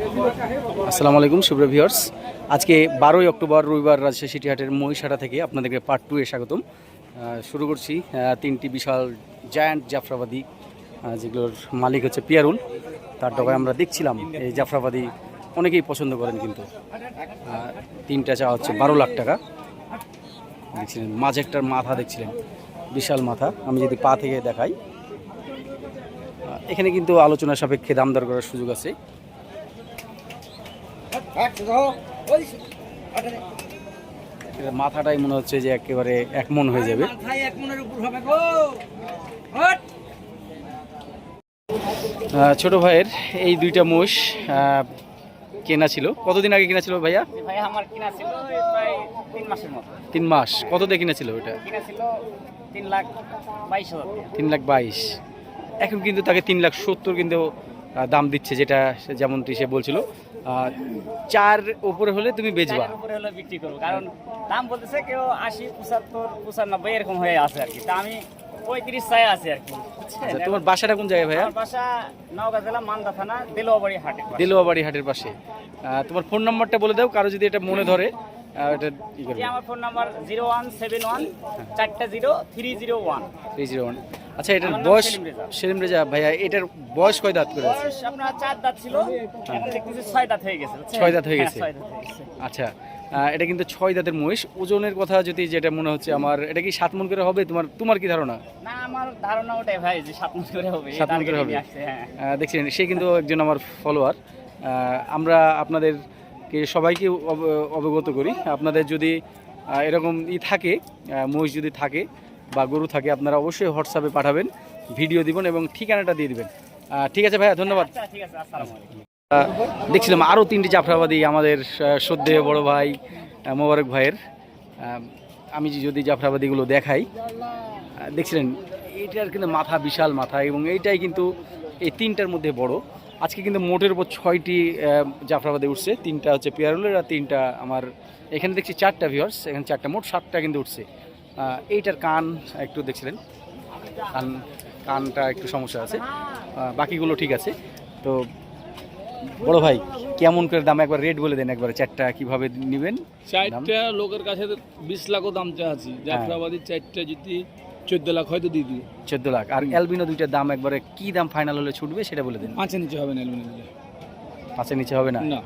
আসসালামু আলাইকুম শুভ্র ভিউয়ার্স আজকে বারোই অক্টোবর, রবিবার রাজশাহী সিটিহাটের মহিষাটা থেকে আপনাদেরকে পার্ট টু এ স্বাগতম। শুরু করছি তিনটি বিশাল জায়ান্ট জাফরাবাদী যেগুলোর মালিক হচ্ছে পিয়ারুল। তার ডগায় আমরা দেখছিলাম, এই জাফরাবাদী অনেকেই পছন্দ করেন কিন্তু। তিনটা চা হচ্ছে বারো লাখ টাকা। দেখছিলেন মাঝে একটার মাথা দেখছিলেন, বিশাল মাথা। আমি যদি পা থেকে দেখাই এখানে কিন্তু আলোচনা সাপেক্ষে দাম দর করার সুযোগ আছে। মাথাটাই মনে হচ্ছে যে একেবারে এক মন হয়ে যাবে। ছোট ভাইয়ের এই দুইটা মোষ কেনা ছিল। কতদিন আগে কেনা ছিল ভাইয়া? ভাই আমার কিনা ছিল প্রায় তিন মাসের মতো। তিন মাস। কত দিয়ে কিনা ছিল ওটা কিনা তিন লাখ বাইশ তিন লাখ বাইশ। এখন কিন্তু তাকে তিন লাখ সত্তর কিন্তু দাম দিচ্ছে যেটা সে যেমনটি সে বলছিল। চার উপরে হলে তুমি বেচবা। উপরে হলে বিক্রি করব। কারণ দাম বলতেছে কেউ আশি পঁচাত্তর পঁচানব্বই এরকম হয়ে আছে আর কি। তা আমি পঁয়ত্রিশ চাই আছে আর কি। আচ্ছা, তোমার বাসাটা কোন জায়গায় ভাইয়া? বাসা নওগাঁ জেলা মান্দা থানা দেলোয়াবাড়ি হাটের দেলোয়াবাড়ি হাটের পাশে। তোমার ফোন নম্বরটা বলে দাও কারও যদি এটা মনে ধরে। আমার phone number zero one seven one চারটা zero three zero one three zero one আচ্ছা এটার বয়স সেলিম রেজা। ভাইয়া এটার বয়স কয় দাঁত করে বয়স আপনার চার দাঁত ছিল দেখতেছি ছয় দাঁত হয়ে গেছে ছয় দাঁত হয়ে গেছে। ছয় দাঁত হয়ে গেছে। আচ্ছা এটা কিন্তু ছয় দাঁতের মহিষ। ওজনের কথা যদি যেটা মনে হচ্ছে আমার এটা কি সাত মন করে হবে? তোমার তোমার কি ধারণা? না আমার ধারণা ওটাই ভাই যে সাত করে হবে সাত করে হবে। হ্যাঁ। দেখছেন সে কিন্তু একজন আমার ফলোয়ার আমরা আপনাদেরকে সবাইকে অব- অবগত করি। আপনাদের যদি এরকম ই থাকে মহিষ যদি থাকে বা গরু থাকে আপনারা অবশ্যই হোয়াটসঅ্যাপে পাঠাবেন ভিডিও দিবেন এবং ঠিকানাটা দিয়ে দিবেন। ঠিক আছে ভাইয়া ধন্যবাদ। আচ্ছা দেখছিলাম আরও তিনটি জাফরাবাদী আমাদের শ্রদ্ধেয় বড় ভাই মোবারক ভাইয়ের। আমি যদি জাফরাবাদীগুলো দেখাই দেখছিলেন এটার কিন্তু মাথা বিশাল মাথা এবং এইটাই কিন্তু এই তিনটার মধ্যে বড়। আজকে কিন্তু মোটের উপর ছয়টি জাফরাবাদে উঠছে। তিনটা হচ্ছে পেয়ারুলের আর তিনটা আমার এখানে দেখছি চারটা ভিউয়ার্স এখানে চারটা মোট সাতটা কিন্তু উঠছে। এইটার কান একটু দেখছিলেন? কান কানটা একটু সমস্যা আছে। বাকিগুলো ঠিক আছে। তো বড় ভাই কেমন করে দাম একবার রেট বলে দেন একবার চারটা কীভাবে নেবেন? চারটা লোকের কাছে বিশ লাখও দাম চা আছি। হ্যাঁ। জাফরাবাদী চারটা যদি চোদ্দ লাখ হয়তো দিয়ে দিই। চোদ্দ লাখ। আর অ্যালবিনো দুইটার দাম একবারে কি দাম ফাইনাল হলে ছুটবে সেটা বলে দেন। পাঁচের নিচে হবে না দিলে। পাঁচের নিচে হবে না? না।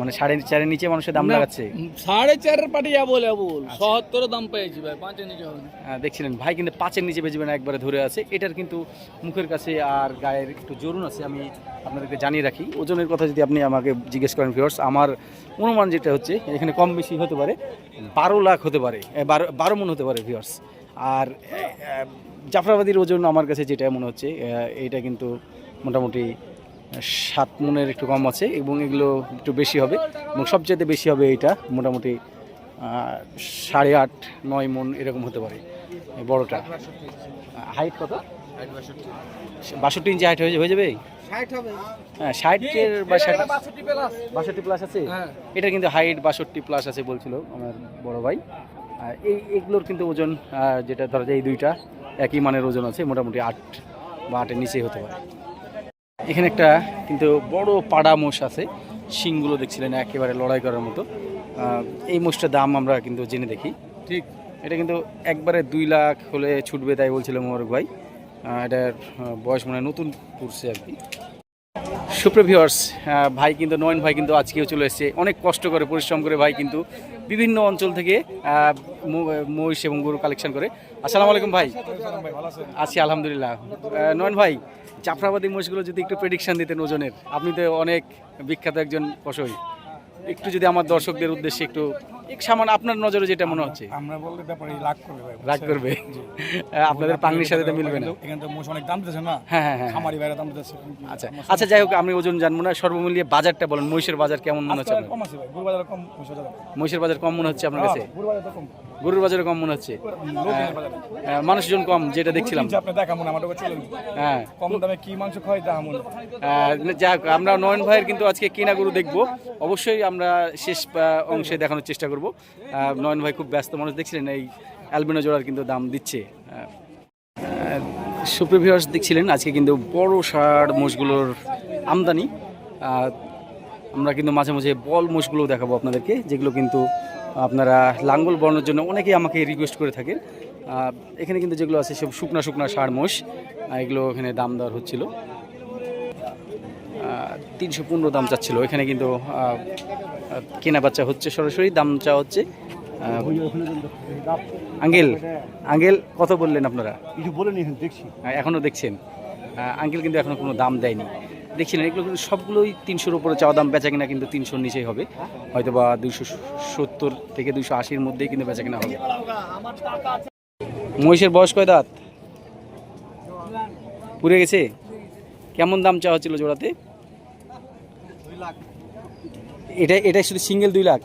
মানে সাড়ে চারের নিচে মানুষের দাম লাগাচ্ছে? সাড়ে চারের পাটি যাব বল আচ্ছা। সত্তরও দাম পেয়েছি ভাই পাঁচের নিচে হবে আহ, দেখছিলেন। ভাই কিন্তু পাঁচের নিচে বেচবে না একবারে ধরে আছে। এটার কিন্তু মুখের কাছে আর গায়ের একটু জরুন আছে আমি আপনাদেরকে জানিয়ে রাখি। ওজনের কথা যদি আপনি আমাকে জিজ্ঞেস করেন ভিউয়ার্স আমার অনুমান যেটা হচ্ছে এখানে কম বেশি হতে পারে বারো লাখ হতে পারে বারো বারো মন হতে পারে ভিউয়ার্স আর জাফরাবাদির ওজন আমার কাছে যেটা মনে হচ্ছে এ, এইটা কিন্তু মোটামুটি সাত মনের একটু কম আছে এবং এগুলো একটু বেশি হবে এবং সবচেয়ে বেশি হবে এইটা মোটামুটি সাড়ে আট নয় মন এরকম হতে পারে বড়টা। হাইট কত? বাষট্টি ইঞ্চি হাইট হয়ে যাবে? হ্যাঁ ষাটের বা ষাট বাষট্টি প্লাস আছে? হ্যাঁ। এটা কিন্তু হাইট বাষট্টি প্লাস আছে বলছিল আমার বড় ভাই। এই এগুলোর কিন্তু ওজন যেটা ধরা যায় এই দুইটা একই মানের ওজন আছে মোটামুটি আট বা আটের নিচেই হতে পারে। এখানে একটা কিন্তু বড় পাড়া মোষ আছে শিংগুলো দেখছিলেন একেবারে লড়াই করার মতো। এই মোষটার দাম আমরা কিন্তু জেনে দেখি। ঠিক। এটা কিন্তু একবারে দুই লাখ হলে ছুটবে তাই বলছিল মোবারক ভাই। এটার বয়স মনে হয় নতুন পড়ছে আর কি। সুপ্রভিওর্স ভাই কিন্তু নয়ন ভাই কিন্তু আজকেও চলে এসেছে। অনেক কষ্ট করে পরিশ্রম করে ভাই কিন্তু বিভিন্ন অঞ্চল থেকে মহিষ এবং গরু কালেকশন করে। আসসালামু আলাইকুম ভাই। আছি আলহামদুলিল্লাহ। নয়ন ভাই, জাফরাবাদী মহিষগুলো যদি একটু প্রেডিকশন দিতেন ওজনের। আপনি তো অনেক বিখ্যাত একজন পশই। একটু যদি আমার দর্শকদের উদ্দেশ্যে একটু এক সামান্য আপনার নজরে যেটা মনে হচ্ছে। আমরা বললে ব্যাপারে রাগ করবে রাগ করবে। আপনাদের পাংনির সাথে মিলবে না। এখানে তো মোষ অনেক দাম দিতেছে না? হ্যাঁ হ্যাঁ হ্যাঁ। খামারি বাইরে দাম দিতেছে। আচ্ছা আচ্ছা যাই হোক আমি ওজন জানব না। সর্বমূল্যে বাজারটা বলেন মহিষের বাজার কেমন মনে হচ্ছে? কম আছে ভাই বাজারে কম মহিষের বাজার কম। মনে হচ্ছে আপনার কাছে? বাজার বাজারে তো কম। গরুর বাজারে কম মনে হচ্ছে। বাজারে। আহ, মানুষজন কম যেটা দেখছিলাম। হ্যাঁ। কম দামে কি মাংস খাওয়াই দেখা যাক আমরা নয়ন ভাইয়ের কিন্তু আজকে কিনা গরু দেখব। অবশ্যই আমরা শেষ অংশে দেখানোর চেষ্টা করব। নয়ন ভাই খুব ব্যস্ত মানুষ দেখছিলেন এই অ্যালবিনো জোড়ার কিন্তু দাম দিচ্ছে। সুপ্রিভিয়ার্স দেখছিলেন আজকে কিন্তু বড় সার মোষগুলোর আমদানি। আমরা কিন্তু মাঝে মাঝে বল মোষগুলো দেখাবো আপনাদেরকে যেগুলো কিন্তু আপনারা লাঙ্গল বর্ণের জন্য অনেকেই আমাকে রিকোয়েস্ট করে থাকেন। এখানে কিন্তু যেগুলো আছে সব শুকনা শুকনা সার মোষ এগুলো এখানে দাম দর হচ্ছিল। তিনশো পনেরো দাম চাচ্ছিল। এখানে কিন্তু কেনা বাচ্চা হচ্ছে সরাসরি দাম চা হচ্ছে। আঙ্গেল আঙ্কেল কত বললেন আপনারা? কিছু বলেনি দেখছি। আহ, এখনও দেখছেন। আহ, আঙ্কেল কিন্তু এখনও কোনো দাম দেয়নি। দেখছিলেন এগুলো কিন্তু সবগুলোই তিনশোর উপরে চাওয়া দাম বেচা কিনা কিন্তু তিনশোর নিচেই হবে। হয়তো বা দুইশো সত্তর থেকে দুইশো আশির মধ্যেই কিন্তু বেচা কিনা হবে। মহিষের বয়স কয় দাঁত? পুড়ে গেছে? কেমন দাম চাওয়া হচ্ছিল জোড়াতে? এটা এটা শুধু সিঙ্গেল দুই লাখ?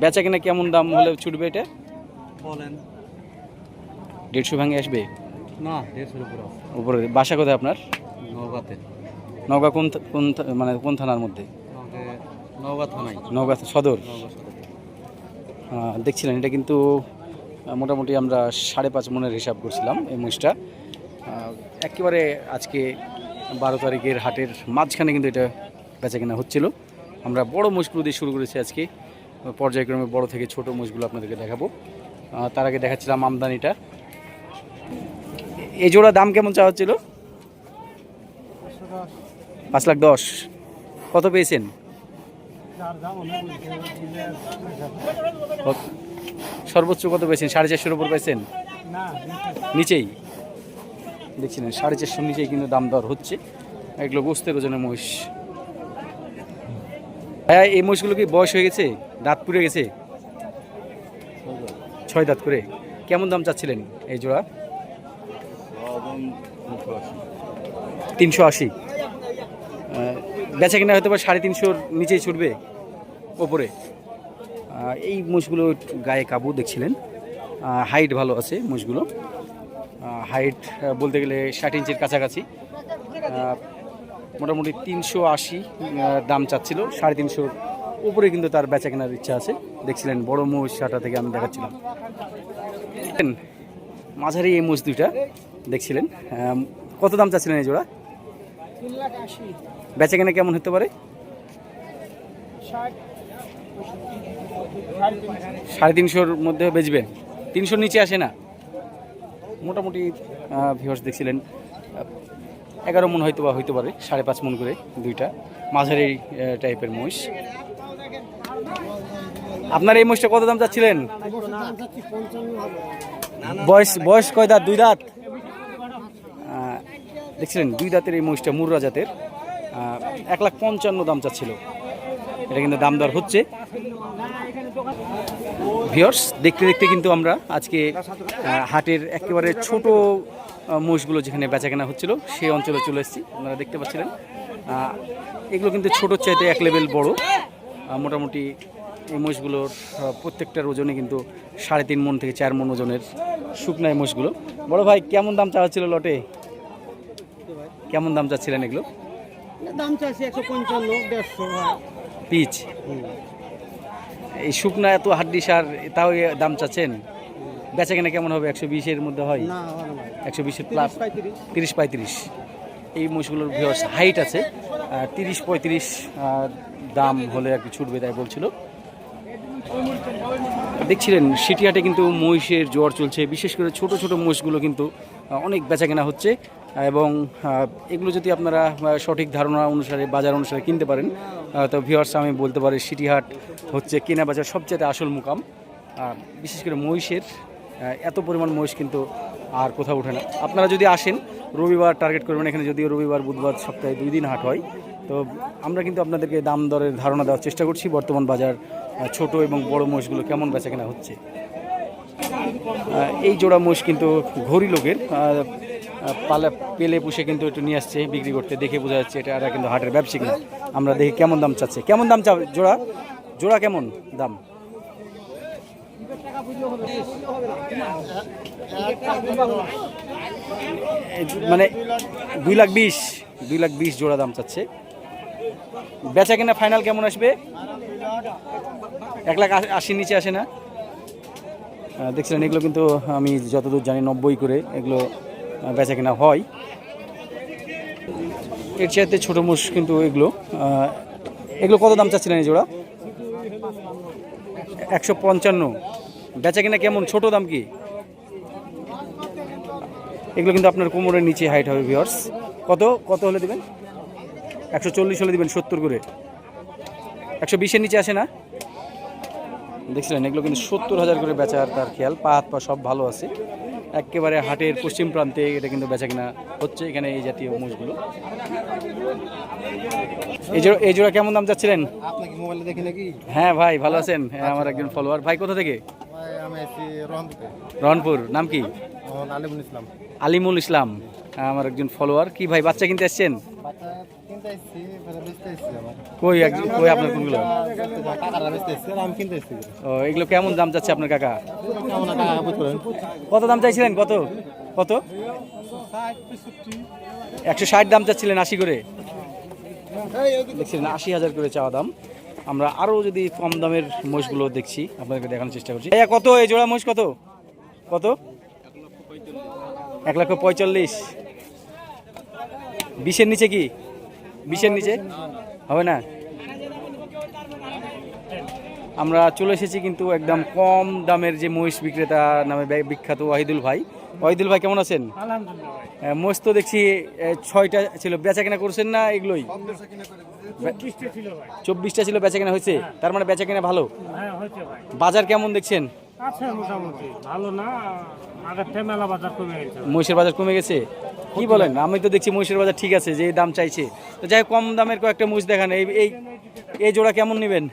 বেচা কিনা কেমন দাম হলে ছুটবে এটা? বলেন। দেড়শো ভাঙে আসবে? না দেড়শোর উপরে উপরে বাসা কোথায় আপনার? নওগাঁ কোন কোন মানে কোন থানার মধ্যে? আমাকে থানায়। নওগাঁ সদর? দেখছিলেন এটা কিন্তু মোটামুটি আমরা সাড়ে পাঁচ মনের হিসাব করছিলাম এই মহিষটা। একেবারে আজকে বারো তারিখের হাটের মাঝখানে কিন্তু এটা বেচা কেনা হচ্ছিল। আমরা বড় মোষগুলো দিয়ে শুরু করেছি আজকে। পর্যায়ক্রমে বড় থেকে ছোট মোষগুলো আপনাদেরকে দেখাবো। তার আগে দেখাচ্ছিলাম আমদানিটা। এই জোড়া দাম কেমন চাওয়া হচ্ছিল? পাঁচ লাখ দশ। কত পেয়েছেন? সর্বোচ্চ কত পেয়েছেন? সাড়ে চারশোর উপর পেয়েছেন? নিচেই। দেখছিলেন সাড়ে চারশোর নিচেই কিন্তু দাম দর হচ্ছে। এগুলো গোস্তের ওজনের মহিষ। হ্যাঁ এই মহিষগুলো কি বয়স হয়ে গেছে? দাঁত পুড়ে গেছে? ছয় দাঁত করে। কেমন দাম চাচ্ছিলেন এই জোড়া? তিনশো আশি। বেচা কিনা হয়তো বা সাড়ে তিনশোর নিচেই ছুটবে ওপরে। এই মোষগুলো গায়ে কাবু দেখছিলেন। হাইট ভালো আছে মোষগুলো। হাইট বলতে গেলে ষাট ইঞ্চির কাছাকাছি। মোটামুটি তিনশো আশি দাম চাচ্ছিল। সাড়ে তিনশোর উপরে কিন্তু তার বেচা কেনার ইচ্ছা আছে। দেখছিলেন বড় মোষ সাটা থেকে আমি দেখাচ্ছিলাম। মাঝারি এই মোষ দুইটা, দেখছিলেন। কত দাম চাচ্ছিলেন এই জোড়া? বেচা কেনা কেমন হতে পারে? সাড়ে তিনশোর মধ্যে বেচবেন। তিনশোর নিচে আসে না। মোটামুটি ভিউয়ার্স দেখছিলেন। এগারো মন হয়তো বা হইতে পারে সাড়ে পাঁচ মন করে দুইটা। মাঝারি টাইপের মহিষ। আপনার এই মহিষটা কত দাম চাচ্ছিলেন? বয়স বয়স কয় দাঁত? দুই দাঁত? দেখছিলেন, দুই দাঁতের এই মহিষটা মুর্রা জাতের এক লাখ পঞ্চান্ন দাম চাচ্ছিল। এটা কিন্তু দাম দর হচ্ছে। ভিওর্স দেখতে দেখতে কিন্তু আমরা আজকে হাটের একেবারে ছোট মোষগুলো যেখানে বেচা কেনা হচ্ছিল সেই অঞ্চলে চলে এসেছি। আপনারা দেখতে পাচ্ছিলেন এগুলো কিন্তু ছোটোর চাইতে এক লেভেল বড়। মোটামুটি এই মোষগুলোর প্রত্যেকটার ওজনে কিন্তু সাড়ে তিন মন থেকে চার মন ওজনের শুকনা এই মোষগুলো বড় ভাই, কেমন দাম চাওয়া ছিল লটে? কেমন দাম চাচ্ছিলেন এগুলো? দাম চাইছি একশো পঞ্চান্ন দেড়শো পিচ? এই শুকনা এত হাড্ডি সার তাও দাম চাচ্ছেন? বেচা কেনা কেমন হবে? একশো বিশের মধ্যে হয়? একশো বিশের প্লাস তিরিশ পঁয়ত্রিশ। এই মহিষগুলোর ভিওর্স হাইট আছে। তিরিশ পঁয়ত্রিশ দাম হলে আর কি ছুটবে তাই বলছিল। দেখছিলেন সিটিহাটে কিন্তু মহিষের জ্বর চলছে। বিশেষ করে ছোট ছোট মহিষগুলো কিন্তু অনেক বেচা কেনা হচ্ছে। এবং এগুলো যদি আপনারা সঠিক ধারণা অনুসারে, বাজার অনুসারে কিনতে পারেন তো ভিওয়ার্স আমি বলতে পারি সিটিহাট হচ্ছে কেনা বাজার সবচেয়ে আসল মুকাম। বিশেষ করে মহিষের এত পরিমাণ মহিষ কিন্তু আর কোথাও ওঠে না। আপনারা যদি আসেন, রবিবার টার্গেট করবেন, এখানে যদিও রবিবার, বুধবার সপ্তাহে দুই দিন হাট হয়, তো আমরা কিন্তু আপনাদেরকে দাম দরের ধারণা দেওয়ার চেষ্টা করছি, বর্তমান বাজার ছোট এবং বড় মহিষগুলো কেমন বেচা কেনা হচ্ছে। এই জোড়া মহিষ কিন্তু ঘড়ি লোকের পালা পেলে পুষে কিন্তু একটু নিয়ে আসছে, বিক্রি করতে। দেখে বোঝা যাচ্ছে এটা কিন্তু হাটের ব্যবসায়িক না আমরা দেখি কেমন দাম চাচ্ছে। কেমন দাম চা জোড়া? জোড়া কেমন দাম? মানে দুই লাখ বিশ, দুই লাখ বিশ জোড়া দাম চাচ্ছে। বেচা কিনা ফাইনাল কেমন আসবে? এক লাখ আশি- আশির নিচে আসে না। দেখছিলেন এগুলো কিন্তু আমি যতদূর জানি নব্বই করে, এগুলো বেচা কিনা হয়। এর চাইতে ছোটো মোষ কিন্তু এগুলো। এগুলো কত দাম চাচ্ছিলেন এই জোড়া? একশো পঞ্চান্ন। বেচা কিনা কেমন? ছোট দাম কি? এগুলো কিন্তু আপনার কোমরের নিচে হাইট হবে ভিওর্স কত? কত হলে দেবেন? একশো চল্লিশ হলে দিবেন, সত্তর করে। একশো বিশের নিচে আসে না? দেখছিলেন এগুলো কিন্তু সত্তর হাজার করে বেচার তার খেয়াল পা হাত পা সব ভালো আছে। একেবারে হাটের পশ্চিম প্রান্তে এটা কিন্তু বেচা কিনা হচ্ছে এখানে এই জাতীয় মোষগুলো। এই জোড়া এই জোড়া কেমন দাম চাচ্ছিলেন? হ্যাঁ ভাই ভালো আছেন হ্যাঁ আমার একজন ফলোয়ার ভাই কোথা থেকে? রনপুর নাম কি? আলিমুল ইসলাম। আলিমুল ইসলাম, আমার একজন ফলোয়ার কি ভাই, বাচ্চা কিনতে আসছেন? কই কই আপনার ও, এগুলো কেমন দাম আপনার কাকা? কত দাম চাইছিলেন? কত? কত? একশো ষাট দাম চাচ্ছিলেন আশি করে। আশি হাজার করে চাওয়া দাম। আমরা আরও যদি কম দামের মোষগুলো দেখছি, আপনাদেরকে দেখানোর চেষ্টা করছি। কত? এই জোড়া মোষ কত? কত? এক লক্ষ পঁয়তাল্লিশ। বিশের নিচে কি? বিশের নিচে? হবে না? আমরা চলে এসেছি কিন্তু একদম কম দামের যে মহিষ বিক্রেতা নামে বিখ্যাত ওয়াহিদুল ভাই। ওয়াহিদুল ভাই কেমন আছেন? মহিষ তো দেখছি ছয়টা ছিল। বেচা কেনা করছেন না এগুলোই? চব্বিশটা ছিল বেচা কেনা হয়েছে? তার মানে বেচা কেনা ভালো? হ্যাঁ বাজার কেমন দেখছেন? আছে মোটামুটি। ভালো না আগের থেকে মেলা বাজার কমে গেছে। মহিষের বাজার কমে গেছে? কি বলেন? আমি তো দেখছি মহিষের বাজার ঠিক আছে যে দাম চাইছে। তো যাই কম দামের কয়েকটা মহিষ দেখান। এই এই এই জোড়া কেমন নেবেন?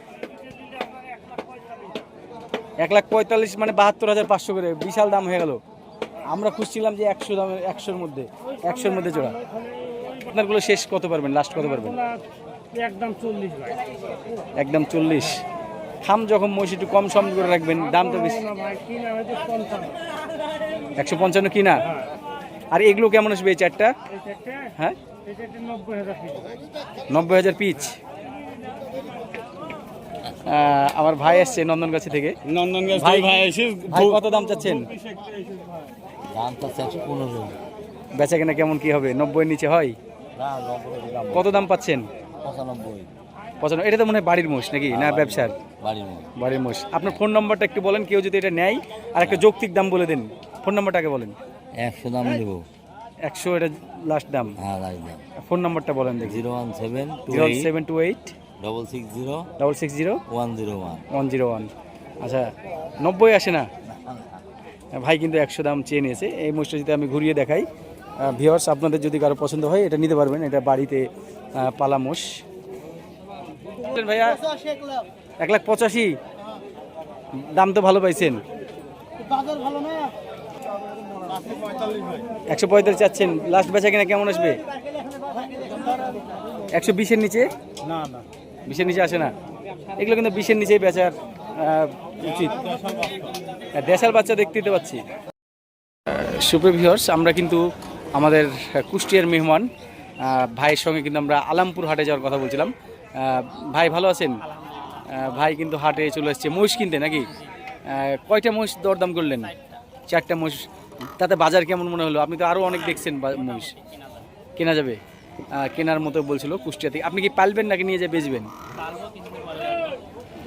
এক লাখ পঁয়তাল্লিশ মানে বাহাত্তর হাজার পাঁচশো করে। বিশাল দাম হয়ে গেল। আমরা খুঁজছিলাম যে একশো দামের একশোর মধ্যে একশোর মধ্যে জোড়া। আপনারগুলো শেষ কত পারবেন? লাস্ট কত পারবেন? একদম চল্লিশ একদম চল্লিশ। খাম যখন মহিষ একটু কম সম করে রাখবেন দাম তো বেশি। একশো পঞ্চান্ন কিনা? আর এগুলো কেমন আসবে এই চারটা? হ্যাঁ? নব্বই হাজার নব্বই পিচ আমার ভাই আসছে নন্দনগাছি থেকে। নন্দনগাছ ভাই- ভাই ভাই কত দাম চাচ্ছেন? দাম চাচ্ছে একশো পনেরো। বেচা কেনা কেমন কি হবে? নব্বইয়ের নিচে হয়? নব্বই কত দাম পাচ্ছেন? পঁচানব্বই। পঁচানব্বই এটা তো মনে হয় বাড়ির মোষ নাকি? না ব্যবসার? বাড়ির মধ্যে বাড়ির মোষ। আপনার ফোন নম্বরটা একটু বলেন কেউ যদি এটা নেয় আর একটা যৌক্তিক দাম বলে দিন। ফোন নম্বরটাকে বলেন। একশো দাম দেবো। একশো এটা লাস্ট দাম। হ্যাঁ দাম। ফোন নম্বরটা বলেন দেখি। Zero one seven zero seven two eight. Double six zero double six zero one zero one. One zero one. আচ্ছা নব্বই আসে না? ভাই কিন্তু একশো দাম চেয়ে নিয়েছে। এই মোষটা যদি আমি ঘুরিয়ে দেখাই ভিওয়ার্স আপনাদের যদি কারও পছন্দ হয় এটা নিতে পারবেন। এটা বাড়িতে পালা মোষ। ভাইয়া? এক লাখ পঁচাশি। দাম তো ভালো পাইছেন। একশো পঁয়তাল্লিশ চাচ্ছেন। লাস্ট বেচা কিনা কেমন আসবে? একশো বিশের নিচে? না না। বিশের নিচে আসে না। এগুলো কিন্তু বিশের নিচেই বেচার উচিত। দেশাল বাচ্চা দেখতে পাচ্ছি। সুপ্রিয় ভিউয়ার্স আমরা কিন্তু আমাদের কুষ্টিয়ার মেহমান ভাইয়ের সঙ্গে কিন্তু আমরা আলামপুর হাটে যাওয়ার কথা বলছিলাম। ভাই ভালো আছেন? ভাই কিন্তু হাটে চলে এসছে। মহিষ কিনতে নাকি? কয়টা মহিষ দরদাম করলেন? চারটা মহিষ। তাতে বাজার কেমন মনে হলো? আপনি তো আরও অনেক দেখছেন মহিষ। কেনা যাবে? কেনার মতো বলছিল কুষ্টিয়া থেকে আপনি কি পালবেন নাকি নিয়ে যেয়ে বেচবেন?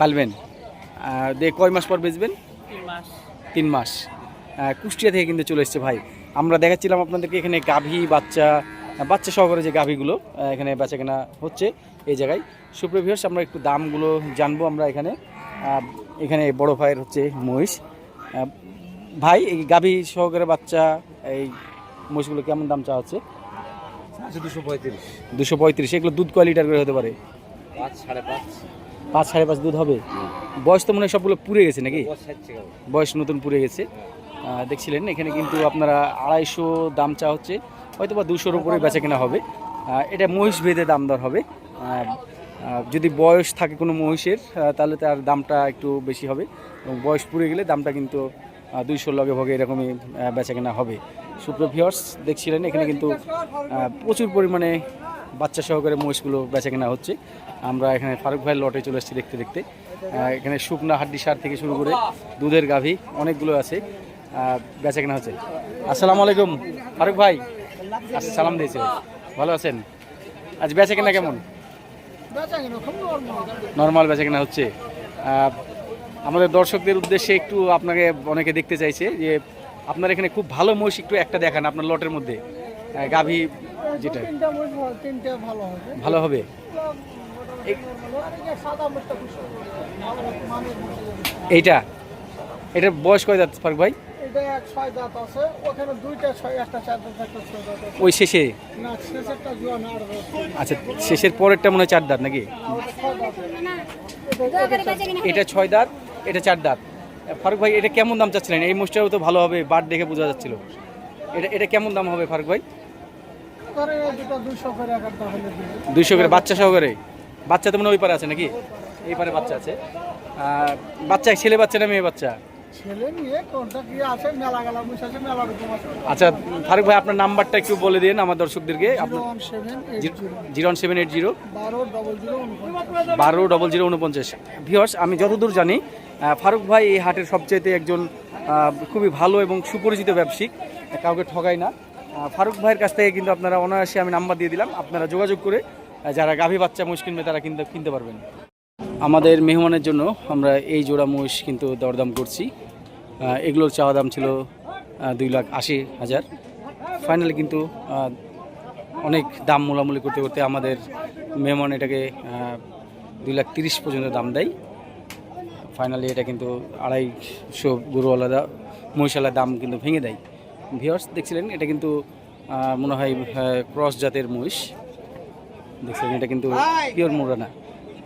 পালবেন। দিয়ে কয় মাস পর বেচবেন? তিন মাস। কুষ্টিয়া থেকে কিন্তু চলে এসছে ভাই। আমরা দেখাচ্ছিলাম আপনাদেরকে এখানে গাভী বাচ্চা বাচ্চা সহকারে যে গাভীগুলো এখানে বেচা কেনা হচ্ছে। এই জায়গায়। সুপ্রভিয়ার্স আমরা একটু দামগুলো জানব আমরা এখানে। এখানে বড় ভাইয়ের হচ্ছে মহিষ। ভাই এই গাভী সহকারে বাচ্চা এই মহিষগুলো কেমন দাম চাওয়া হচ্ছে দুশো পঁয়ত্রিশ। দুশো পঁয়ত্রিশ এগুলো দুধ কয় লিটার করে হতে পারে? পাঁচ সাড়ে পাঁচ। পাঁচ সাড়ে পাঁচ দুধ হবে? বয়স তো মনে হয় সবগুলো পুড়ে গেছে নাকি? বয়স নতুন পুড়ে গেছে। দেখছিলেন এখানে কিন্তু আপনারা আড়াইশো দাম চা হচ্ছে হয়তো বা দুশোর উপরে বেচা কেনা হবে। এটা মহিষ ভেদে দাম দর হবে। যদি বয়স থাকে কোনো মহিষের তাহলে তার দামটা একটু বেশি হবে। এবং বয়স পুড়ে গেলে দামটা কিন্তু দুইশোর লগে ভগে এরকমই বেচা কেনা হবে। সুপ্রভিয়র্স দেখছিলেন, এখানে কিন্তু প্রচুর পরিমাণে বাচ্চা সহকারে মহিষগুলো বেচা কেনা হচ্ছে। আমরা এখানে ফারুক ভাইয়ের লটে চলে এসেছি দেখতে দেখতে। এখানে শুকনা হাড্ডি সার থেকে শুরু করে দুধের গাভী, অনেকগুলো আছে বেচা কেনা হচ্ছে। আসসালামু আলাইকুম। ফারুক ভাই আচ্ছা সালাম দিয়েছে। ভালো আছেন? আজ বেচা কেনা কেমন? নর্মাল বেচা কেনা হচ্ছে। আমাদের দর্শকদের উদ্দেশ্যে একটু আপনাকে অনেকে দেখতে চাইছে যে আপনার এখানে খুব ভালো মহিষ একটু একটা দেখান আপনার লটের মধ্যে। গাভী যেটা। ভালো হবে? এইটা? এটার বয়স কয় দাঁত ফারুক ভাই? এটা এক ছয় দাঁত আছে ওখানে দুইটা ছয় একটা চার দাঁত একটা ছয় দাঁত আছে। ওই শেষে? না শেষেরটা জোয়ান আর আচ্ছা শেষের পরেরটা মনে হয় চার দাঁত নাকি? এটা ছয় দাঁত এটা চার দাঁত। ফারুক ভাই এটা কেমন দাম চাচ্ছিলেন? এই মোষটাও তো ভালো হবে বাট দেখে বোঝা যাচ্ছিল। এটা এটা কেমন দাম হবে ফারুক ভাই? দুইশো করে বাচ্চা সহকারে? বাচ্চা তো মনে হয় ওই পারে আছে নাকি? এই পারে বাচ্চা আছে। বাচ্চা ছেলে বাচ্চা না মেয়ে বাচ্চা? আচ্ছা ফারুক ভাই আপনার নাম্বারটা একটু বলে দিন আমার দর্শকদেরকে। Zero one seven eight zero. বারো ডবল জিরো উনপঞ্চাশ। ভিওর্স আমি যতদূর জানি ফারুক ভাই এই হাটের সবচাইতে একজন খুবই ভালো এবং সুপরিচিত ব্যবসায়িক। কাউকে ঠগায় না। ফারুক ভাইয়ের কাছ থেকে কিন্তু আপনারা অনায়াসে আমি নাম্বার দিয়ে দিলাম। আপনারা যোগাযোগ করে যারা গাভী বাচ্চা কিনবে তারা কিন্তু কিনতে পারবেন। আমাদের মেহমানের জন্য আমরা এই জোড়া মহিষ কিন্তু দরদাম করছি। এগুলোর চাওয়া দাম ছিল দুই লাখ আশি হাজার। ফাইনালি কিন্তু অনেক দাম মোলামুলি করতে করতে আমাদের মেহমান এটাকে দুই লাখ তিরিশ পর্যন্ত দাম দেয়। ফাইনালি এটা কিন্তু আড়াইশো গরুওয়ালা মহিষালার দাম কিন্তু ভেঙে দেয়। ভিওর্স দেখছিলেন? এটা কিন্তু মনে হয় ক্রস জাতের মহিষ। দেখছিলেন? এটা কিন্তু পিওর মোড়া না।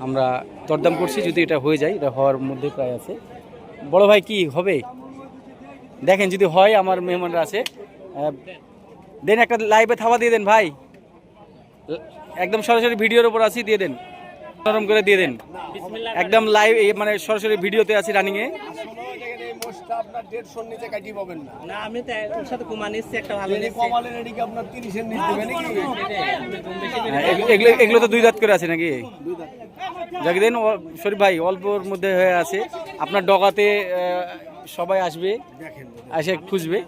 আমরা দরদাম করছি, যদি এটা হয়ে যায়, এটা হওয়ার মধ্যে প্রায় আছে। বড় ভাই, কি হবে? দেখেন, যদি হয়, আমার মেহমানরা আছে। দেন একটা লাইভে থাবা দিয়ে দেন ভাই। একদম সরাসরি ভিডিওর ওপর আছি, দিয়ে দেন। নরম করে দিয়ে দেন। একদম লাইভ মানে সরাসরি ভিডিওতে আছি রানিং আপনার দেড়শোর নিচে পাবেন না। না আমি তো ওর সাথে কুমা নিচ্ছি একটা ভালো নিচ্ছি কমালেন এদিকে আপনার তিরিশের নিচ দেবে হ্যাঁ, এগুলো- এগুলো এগুলো তো দুই দাঁত করে আছে নাকি? যাকে দেন শরীফ ভাই অল্পর মধ্যে হয়ে আছে। আপনার ডগাতে সবাই আসবে এসে খুঁজবে।